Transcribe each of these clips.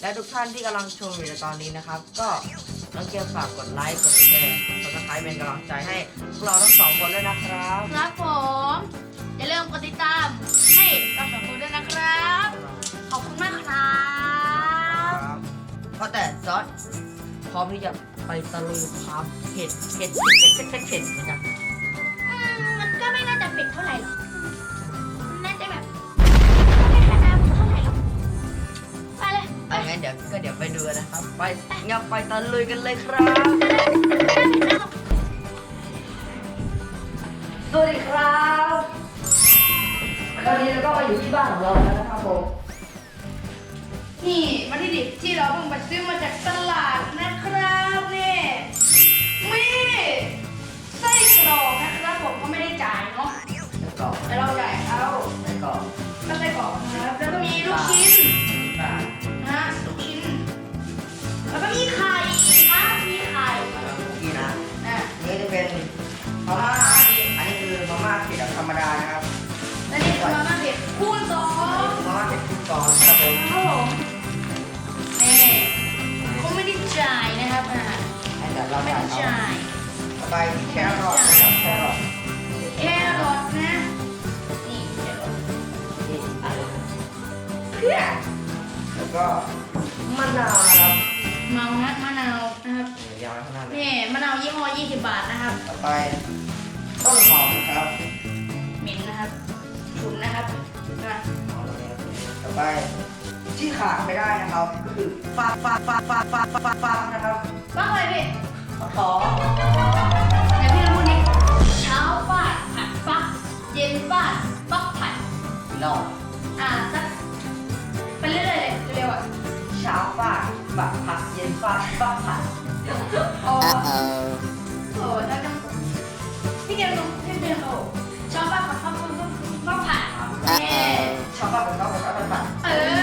และทุกท่านที่กำลังชมอยู่ในตอนนี้นะครับ ก็น้องเกียวฝากกดไลค์ กดแชร์กดซับสไครป์เป็นกำลังใจให้พวกเราทั้งสองคนด้วยนะครับ ครับผม อย่าลืมกดติดตามให้เราสองคนด้วยนะครับ ขอบคุณมากครับเพราะแต่ซอสพร้อมที่จะไปตะลุยความเผ็ดเผ็ดเผ็ดเผ็ดเผ็ดเผ็ดเผ็ดนะครับอืมมันก็ไม่น่าจะเผ็ดเท่าไหร่หรอก เอางั้นเดี๋ยวก็เดี๋ยวไปดูนะครับ ไปงั้นไปตะลุยกันเลยครับ สวัสดีครับตอนนี้เราก็มาอยู่ที่บ้านของเราแล้วนะครับผม นี่วัตถุดิบที่เราเพิ่งไปซื้อมาจากตลาดนะครับนี่มีไส้กรอกนะครับผมก็ไม่ได้จ่าย เราไม่จ่ายได้เขาจ่ายต่อไปแครอทนะครับแครอทแครอทนะ นี่แครอทนี่อะไรเพื่อแล้วก็มะนาวนะครับเมานะมะนาวนะครับยาวขนาดนี้นี่มะนาวยี่ห้อ20 บาทนะครับ ต่อไปต้นหอมนะครับเหม็นนะครับฉุนนะครับนะต่อไปที่ขาดไม่ได้นะครับก็คือฟากฟากฟากฟากฟากฟากฟากนะครับบ้าอะไรพี่ ขอเดี๋ยวพี่เราพูดนี้เช้าฟาดผัดฟัก เย็นฟาดฟักผัดลองอ่าสักไปเรื่อยๆเลยเร็วๆอะเช้าฟาดบักผักเย็นฟาดฟักผัดโอ้โอ้แล้วก็พี่เกมลงพี่เกมโอ้เช้าฟาดผัดฟักฟักฟักผัดเย้ชอบฟาดผมชอบผมชอบผัดเออ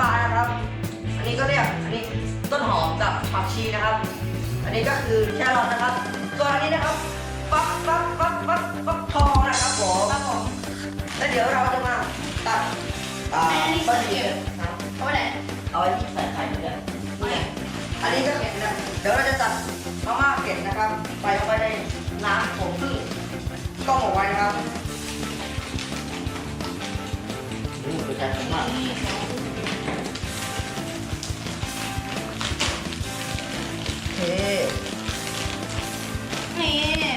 ปลานะครับ อันนี้ก็เรียกอันนี้ต้นหอมกับผักชีนะครับ อันนี้ก็คือแครอทนะครับส่วนอันนี้นะครับฟักฟักฟักฟักฟักทองนะครับผมครับผมแล้วเดี๋ยวเราจะมาตัดอ่าบะหมี่นะครับเอาไว้ไหนเอาไว้ที่ใส่ไข่ด้วยนี่อันนี้ก็เผ็ดนะเดี๋ยวเราจะตัดมาม่าเผ็ดนะครับใส่ลงไปในน้ำผมซึ่งต้มเอาไว้นะครับนี่มันเป็นการทำมาก เค นี่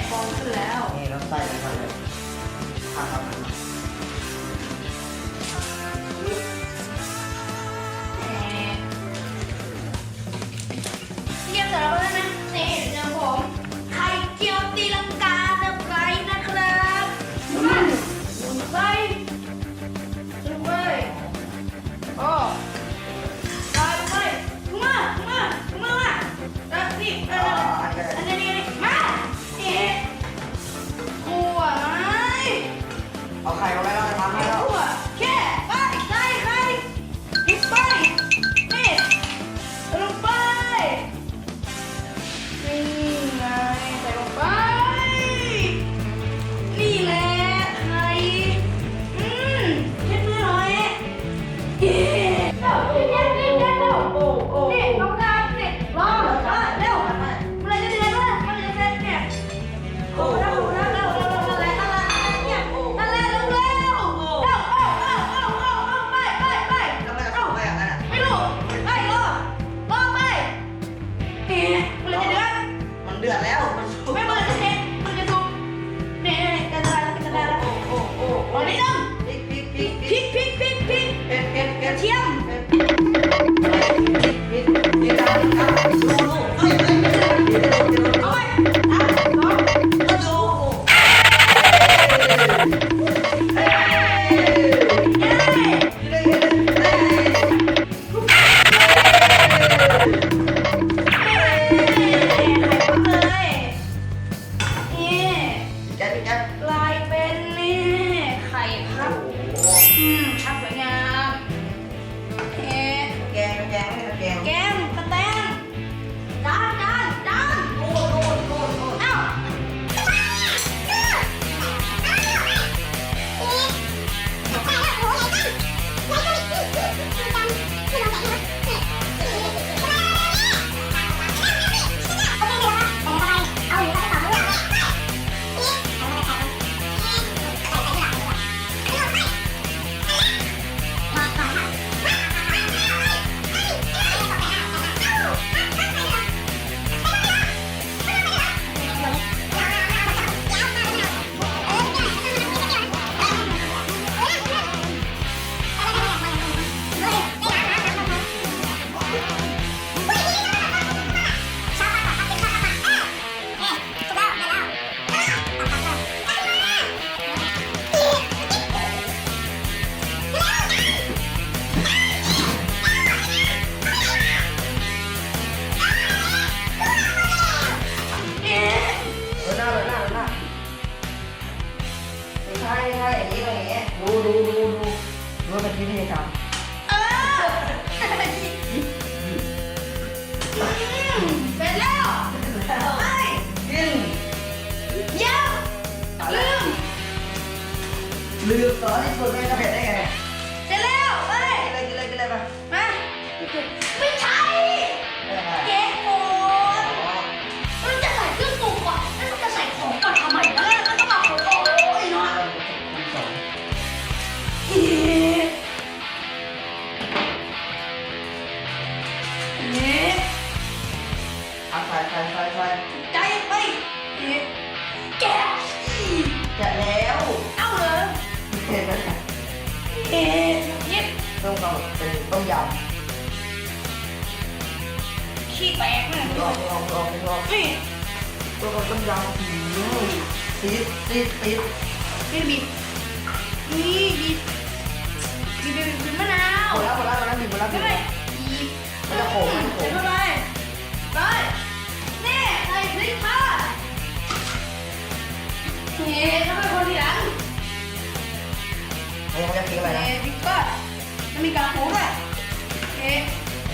ปองขึ้นแล้ว นี่เราใส่ไปก่อนเลยทำทำ กลายเป็นนี่ไข่พับ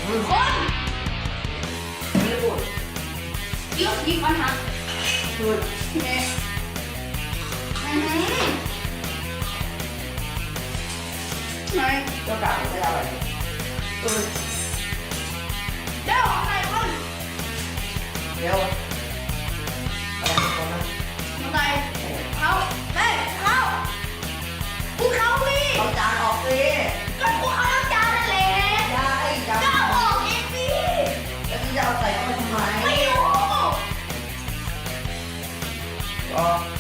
คนไม่ได้บ่นยุบยิบอันหักดูฮ้แม่ไหนก็กลับไม่ได้อะไรเออเดี๋ยวอะไรคนเดี๋ยวอะไรคนนะมาไปเขาเฮ้ยเขาพวกเขาพี่เอาจานออกสิ off.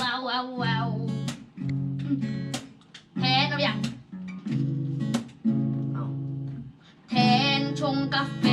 เาเาเอาแทนเอาอย่างแทนชงกาแฟ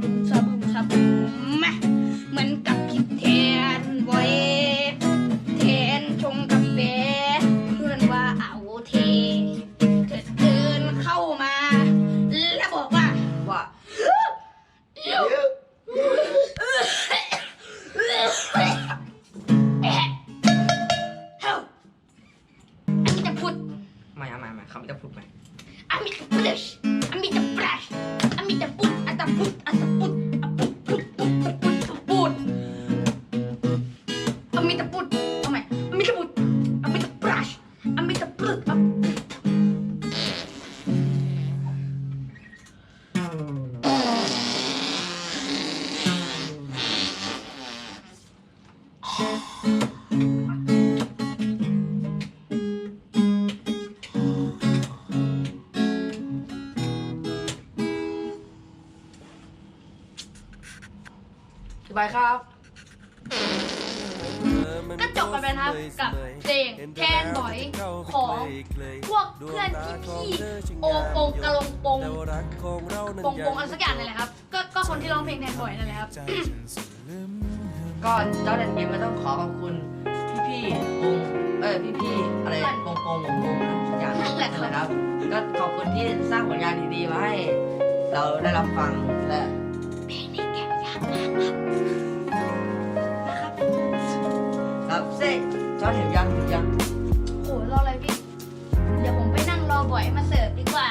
บึมสะบึมสะบึมแม่เหมือนกัน สบายครับ ก็จบกันไปนะครับกับเพลงแคนบอยของพวกเพื่อนพี่โอปงกะลงปงปงปงอะไรสักอย่างนี่แหละครับ ก็ก็คนที่ร้องเพลงแคนบอยนั่นแหละครับ ก็เจ้าเล่นเกมมันต้องขอขอบคุณพี่ๆวงเออพี่ๆอะไรวงกงมวงกงนะอย่างนั้นนะครับ ก็ขอบคุณที่สร้างผลงานดีๆมาให้เราได้รับฟังและเพลงนี้แกะยากมากครับนะครับครับเซ่จอดเห็นยังเห็นยังโหรออะไรพี่ เดี๋ยวผมไปนั่งรอบ่อยมาเสิร์ฟดีกว่า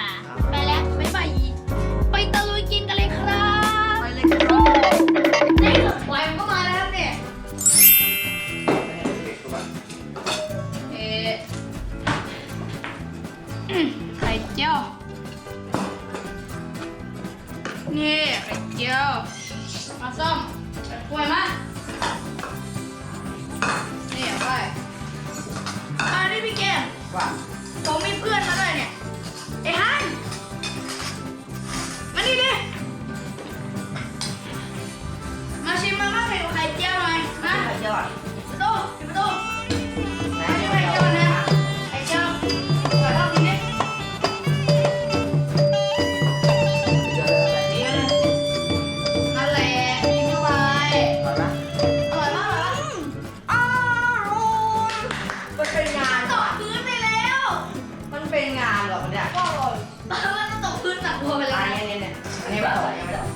เปล่า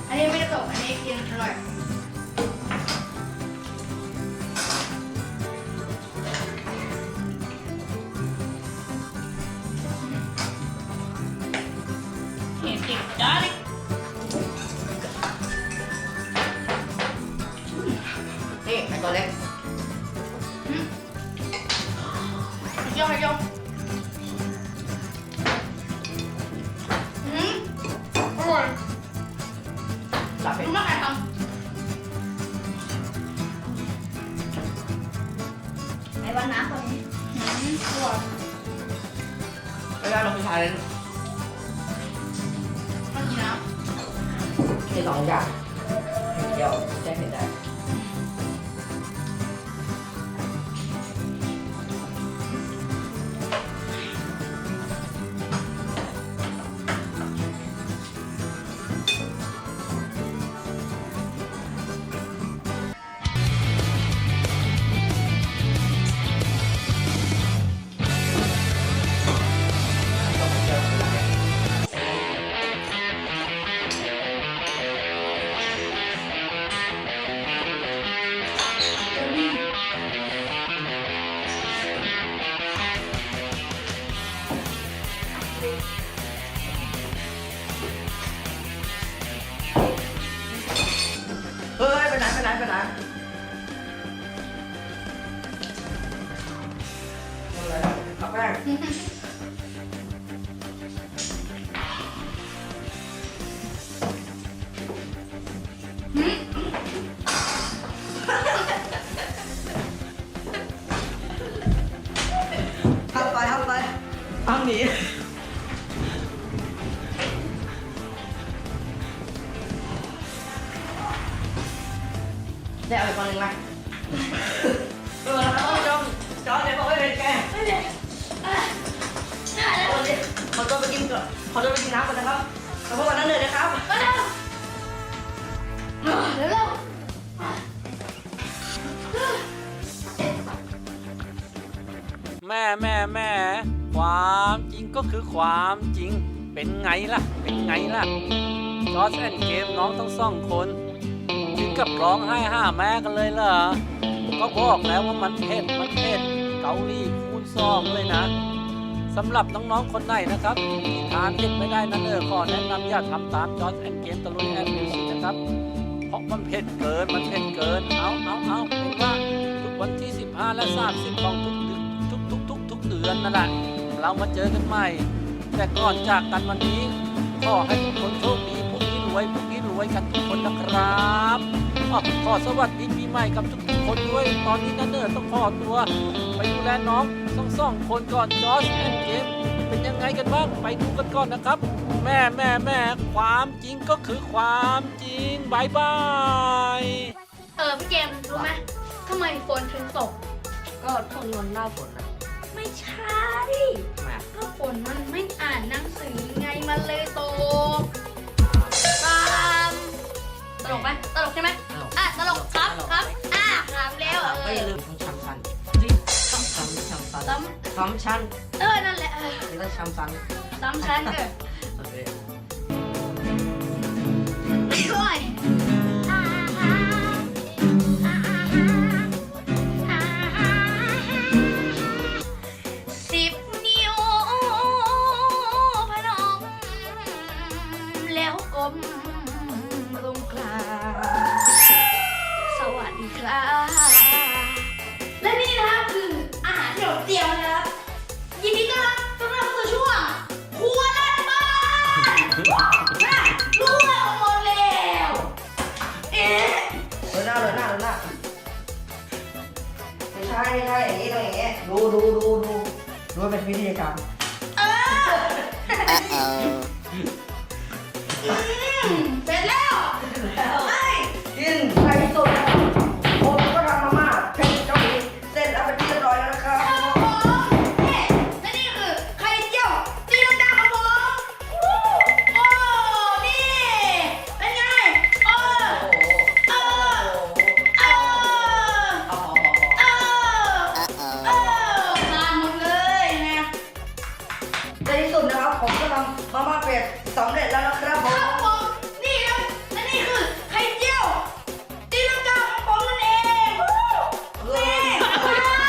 อันนี้ไม่ได้ตกอันนี้กินอร่อย ขวไม่ได้เราไปใช้เลยมันกี่น้ำ มีสองอย่างเห็เดียวแจ้งเห็นได้ ไปไหนไป แม่แม่แม่ความจริงก็คือความจริง เป็นไงล่ะ เป็นไงล่ะจอร์จแอนเกมน้องทั้งสองคน ถึงกับร้องไห้ห้าแม่กันเลยเหรอ ก็บอกแล้วว่ามันเผ็ดมันเผ็ดเกาหลีคูณสองเลยนะสำหรับน้องๆคนไหนนะครับที่ทานเผ็ดไม่ได้นั่นเออขอแนะนำอย่าทำตามจอร์จแอนเกมตะลุยแอนมิวสิกนะครับ เพราะมันเผ็ดเกินมันเผ็ดเกินเอาเอาเอาเป็นว่าทุกวันที่ 15 และ 30 ของทุกเดือนทุกทุกทุกทุกเดือนนั่นแหละเรามาเจอกันใหม่ แต่ก่อนจากกันวันนี้ขอให้ทุกคนโชคดีพวกนี้รวยพวกนี้รวยกันทุกคนนะครับอ้อขอสวัสดีปีใหม่กับทุกๆคนด้วย ตอนนี้นั่นเนอต้องขอตัว ไปดูแลน้องต้องสองคนก่อนจอร์จแอนเกมเป็นยังไงกันบ้างไปดูกันก่อนนะครับ แม่แม่แม่ความจริงก็คือความจริงบายบายเออพี่เกมรู้ไหมทำไมฝนถึงตก ก็ช่วงนี้มันหน้าฝนนะ ไม่ใช่แม่ก็ฝนมันไม่อ่านหนังสือไงมันเลยตกตามตลกไหมตลกใช่ไหมอะตลกครับครับอะถามแล้วเอก็อย่าอลืมทำชันชันต้องทำชันชันซ้ทำชันำเออนั่นแหละเออหรือว่าชันชันซ้ำชั้นเกิดโอเค โอ้ย เป็นวิธีการเอออืำมาม่าเป็ดสำเร็จแล้วนะครับผคมรับผมนี่ครับและนี่คือไข่เจียวตีลังกาของผมนั่นเองนี่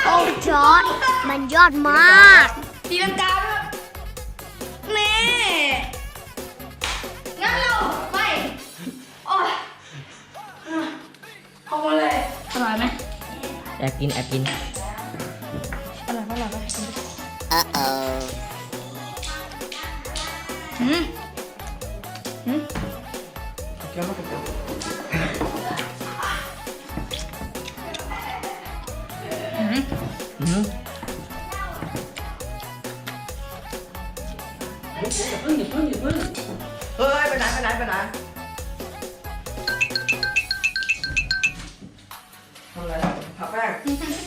โอ้จอร์ดมันยอดมากตีลังกาด้วยนี่งั้นเราไปโอ้ยขอบคุณเลยอร่อยไหมแอบกินแอบกิน 宝贝儿。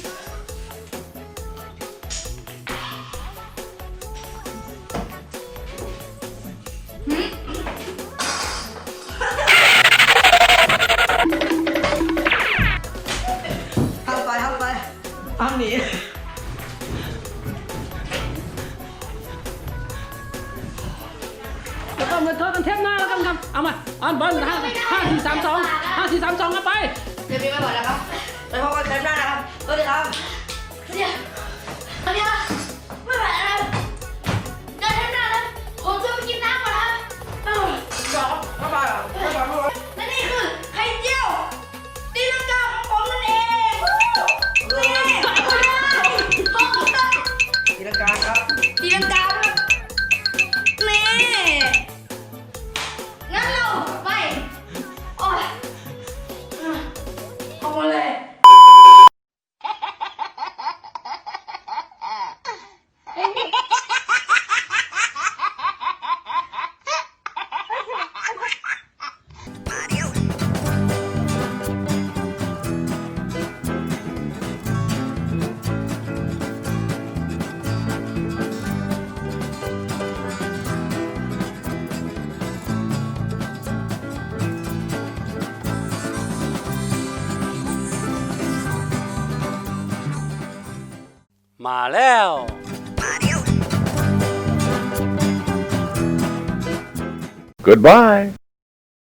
Goodbye.